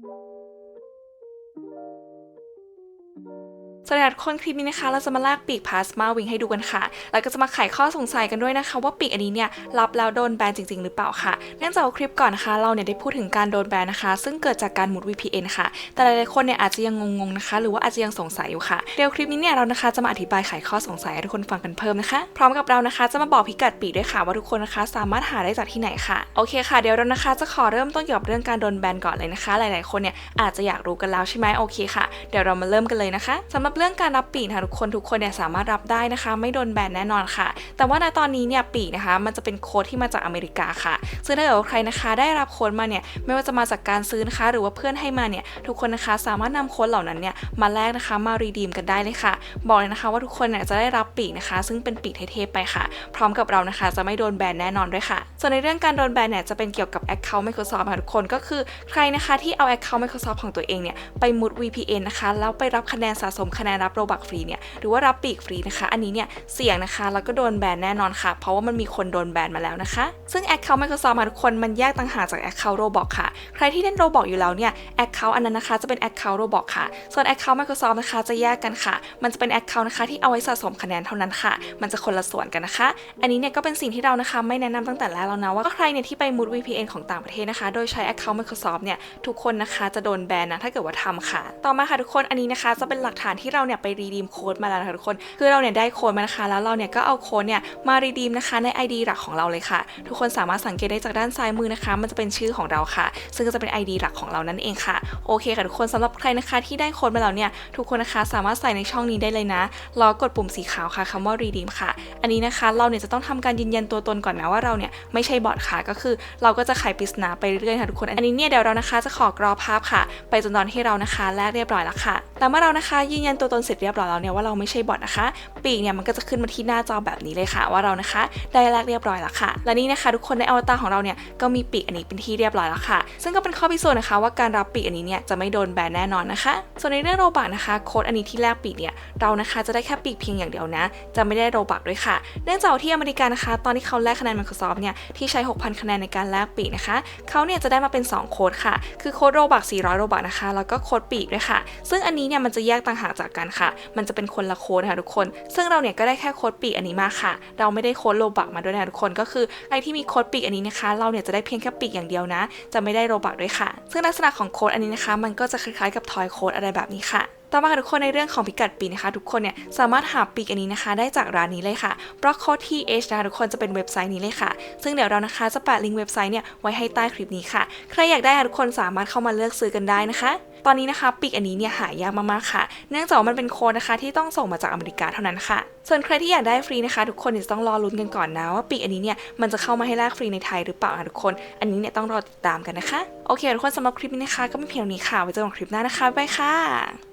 Thank you สวัสดีค่ะทุกคนคลิปนี้นะคะ เราจะมาลากปีกพาสมาวิงให้ดูกันค่ะ แล้วก็จะมาไขข้อสงสัยกันด้วยนะคะ ว่าปีกอันนี้เนี่ยรับแล้วโดนแบนจริง ๆ หรือเปล่าค่ะเนื่องจากว่าคลิปก่อนนะคะเราเนี่ยได้พูดถึงการโดนแบนนะคะ ซึ่งเกิดจากการหมุด VPN ค่ะ แต่หลายๆคนเนี่ยอาจจะยังงงๆนะคะ หรือว่าอาจจะยังสงสัยอยู่ค่ะเดี๋ยวคลิปนี้เนี่ยเรานะคะจะมาอธิบายไขข้อสงสัยให้ทุกคนฟังกันเพิ่มนะคะพร้อมกับเรานะคะจะมาบอกพิกัดปีกด้วยค่ะว่าทุกคนนะคะ สามารถหาได้จากที่ไหนค่ะโอเคค่ะเดี๋ยวเรานะคะจะขอเริ่มต้นเกี่ยวกับเรื่องการโดนแบนก่อนเลยนะคะ หลาย ๆคนเนี่ยอาจจะอยากรู้กันแล้วใช่ไหมโอเคค่ะ เดี๋ยวเรามาเริ่มกันเลยนะคะสำหรับเรื่องการรับปีกนะคะทุกคนทุกคนเนี่ยสามารถรับได้นะคะ ไม่โดนแบนแน่นอนค่ะ แต่ว่าในตอนนี้เนี่ยปีกนะคะ มันจะเป็นโค้ดที่มาจากอเมริกาค่ะ ซึ่งถ้าเกิดว่าใครนะคะได้รับโค้ดมาเนี่ยไม่ว่าจะมาจากการซื้อนะคะ หรือว่าเพื่อนให้มาเนี่ยทุกคนนะคะสามารถนำโค้ดเหล่านั้นเนี่ยมาแลกนะคะมารีดีมกันได้เลยค่ะ บอกเลยนะคะว่าทุกคนเนี่ยจะได้รับปีกนะคะ ซึ่งเป็นปีกเท่ๆไปค่ะ พร้อมกับเรานะคะ จะไม่โดนแบนแน่นอนด้วยค่ะ ส่วนในเรื่องการโดนแบนเนี่ยจะเป็นเกี่ยวกับ Account Microsoft ค่ะทุกคนก็คือใครนะคะที่เอา Account Microsoft ของตัวเองเนี่ยไปมุด VPN นะคะแล้วไปรับคะแนนสะสมคะแนนรับโรบักฟรีเนี่ยหรือว่ารับปีกฟรีนะคะ อันนี้เนี่ยเสี่ยงนะคะแล้วก็โดนแบนแน่นอนค่ะ เพราะว่ามันมีคนโดนแบนมาแล้วนะคะ ซึ่ง Account Microsoft มาทุกคนมันแยกต่างหากจาก Account Roblox ค่ะ ใครที่เล่น Roblox อยู่แล้วเนี่ย Account อันนั้นนะคะจะเป็น Account Roblox ค่ะ ส่วน Account Microsoft นะคะจะแยกกันค่ะ มันจะเป็น Account นะคะที่เอาไว้สะสมคะแนนเท่านั้นค่ะ มันจะคนละส่วนกันนะคะ อันนี้เนี่ยก็เป็นสิ่งที่เรานะคะไม่แนะนำตั้งแต่แรกแล้วนะว่าใครเนี่ยที่ไปมุด VPN ของต่างประเทศนะคะ โดยใช้ Account Microsoft เนี่ยทุกคนนะคะจะโดนแบนนะถ้าเกิดว่าทำค่ะ ต่อมาค่ะทุกคนอันนี้นะคะจะเป็นหลักฐานที่เราเนี่ยไปรีดีมโค้ดมาแล้วนะคะทุกคน คือเราเนี่ยได้โค้ดมานะคะ แล้วเราเนี่ยก็เอาโค้ดเนี่ยมารีดีมนะคะใน ID หลักของเราเลยค่ะ ทุกคนสามารถสังเกตได้จากด้านซ้ายมือนะคะ มันจะเป็นชื่อของเราค่ะ ซึ่งก็จะเป็น ID หลักของเรานั่นเองค่ะ โอเคค่ะทุกคนสำหรับใครนะคะที่ได้โค้ดมาแล้วเนี่ย ทุกคนนะคะสามารถใส่ในช่องนี้ได้เลยนะ รอกดปุ่มสีขาวค่ะคำว่า redeem ค่ะ อันนี้นะคะเราเนี่ยจะต้องทำการยืนยันตัวตนก่อนนะว่าเราเนี่ยไม่ใช่บอทค่ะ ก็คือเราก็จะไขปริศนาไปเรื่อยๆค่ะทุกคน อันนี้เนี่ยเดี๋ยวเรานะคะจะขอกรอภาพค่ะ ไปจนตอนที่เรานะคะแลกเรียบร้อยแล้วค่ะ แต่เมื่อเรานะคะยืนยันตัวตนเสร็จเรียบร้อยแล้วเนี่ยว่าเราไม่ใช่บอทนะคะ ปีกเนี่ยมันก็จะขึ้นมาที่หน้าจอแบบนี้เลยค่ะ ว่าเรานะคะ ได้แลกเรียบร้อยแล้วค่ะ และนี่นะคะทุกคนในอวตารของเราเนี่ยก็มีปีกอันนี้เป็นที่เรียบร้อยแล้วค่ะ ซึ่งก็เป็นข้อพิสูจน์นะคะ ว่าการรับปีกอันนี้เนี่ยจะไม่โดนแบนแน่นอนนะคะ ส่วนในเรื่องโรบักนะคะโค้ดอันนี้ที่แลกปีกเนี่ยเรานะคะจะได้แค่ปีกเพียงอย่างเดียวนะ จะไม่ได้โรบักด้วยค่ะ เนื่องจากที่อเมริกานะคะ ตอนที่เขาแลกคะแนน Microsoft เนี่ยที่ใช้ 6,000 คะแนนในการแลกปีกนะคะเขาเนี่ยจะได้มาเป็น 2 โค้ดค่ะ คือโค้ดโรบัก400 โรบักนะคะแล้วก็โค้ดปีกด้วยค่ะ ซึ่งอันนี้เนี่ยมันจะแยกต่างหากจากกันค่ะ มันจะเป็นคนละโค้ดนะคะทุกคน ซึ่งเราเนี่ยก็ได้แค่โค้ดปีกอันนี้มาค่ะ เราไม่ได้โค้ดโรบักมาด้วยนะทุกคนก็คือใครที่มีโค้ดปีกอันนี้นะคะ เราเนี่ยจะได้เพียงแค่ปีกอย่างเดียวนะ จะไม่ได้โรบักด้วยค่ะ ซึ่งลักษณะของโค้ดอันนี้นะคะ มันก็จะคล้ายๆกับทอยโค้ดอะไรแบบนี้ค่ะต่อมาค่ะทุกคนในเรื่องของพิกัดปีกนะคะ ทุกคนเนี่ยสามารถหาปีกอันนี้นะคะ ได้จากร้านนี้เลยค่ะ b r o c k o t h นะคะทุกคนจะเป็นเว็บไซต์นี้เลยค่ะ ซึ่งเดี๋ยวเรานะคะจะแปะลิงก์เว็บไซต์เนี่ยไว้ให้ใต้คลิปนี้ค่ะ ใครอยากได้ทุกคนสามารถเข้ามาเลือกซื้อกันได้นะคะ ตอนนี้นะคะปีกอันนี้เนี่ยหายากมากๆค่ะ เนื่องจากว่ามันเป็นโค้ดนะคะที่ต้องส่งมาจากอเมริกาเท่านั้นค่ะ ส่วนใครที่อยากได้ฟรีนะคะทุกคนจะต้องรอลุ้นกันก่อนนะว่าปีกอันนี้เนี่ยมันจะเข้ามาให้แลกฟรีในไทยหรือเปล่านะทุกคน อันนี้เนี่ยต้องรอติดตามกันนะคะ โอเคทุกคนสำหรับคลิปนี้นะคะ ก็ไม่เพียงนี้ค่ะไว้เจอกันคลิปหน้านะคะบ๊ายบายค่ะ